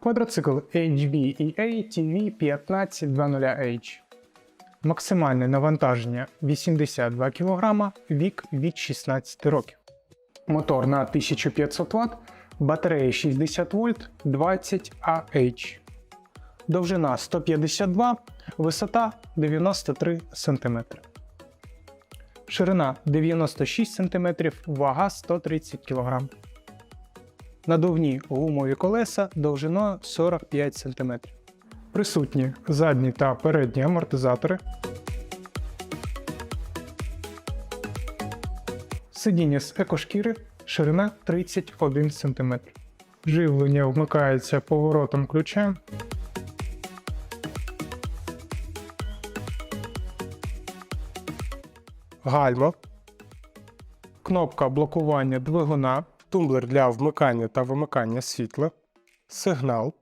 Квадроцикл HBEA TV 1520H. Максимальне навантаження 82 кг, вік від 16 років. Мотор на 1500 Вт, батарея 60 вольт 20 Ah. Довжина 152, висота 93 см. Ширина 96 см, вага 130 кг. Надувні гумові колеса довжиною 45 см. Присутні задні та передні амортизатори. Сидіння з екошкіри, ширина 31 см. Живлення вмикається поворотом ключа. Гальма. Кнопка блокування двигуна, тумблер для вмикання та вимикання світла, сигнал,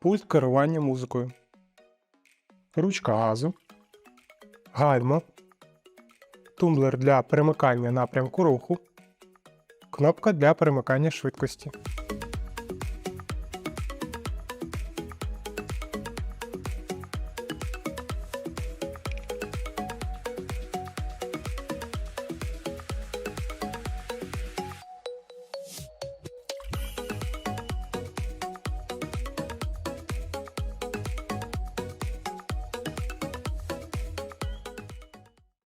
пульт керування музикою, ручка газу, гальма, тумблер для перемикання напрямку руху, кнопка для перемикання швидкості.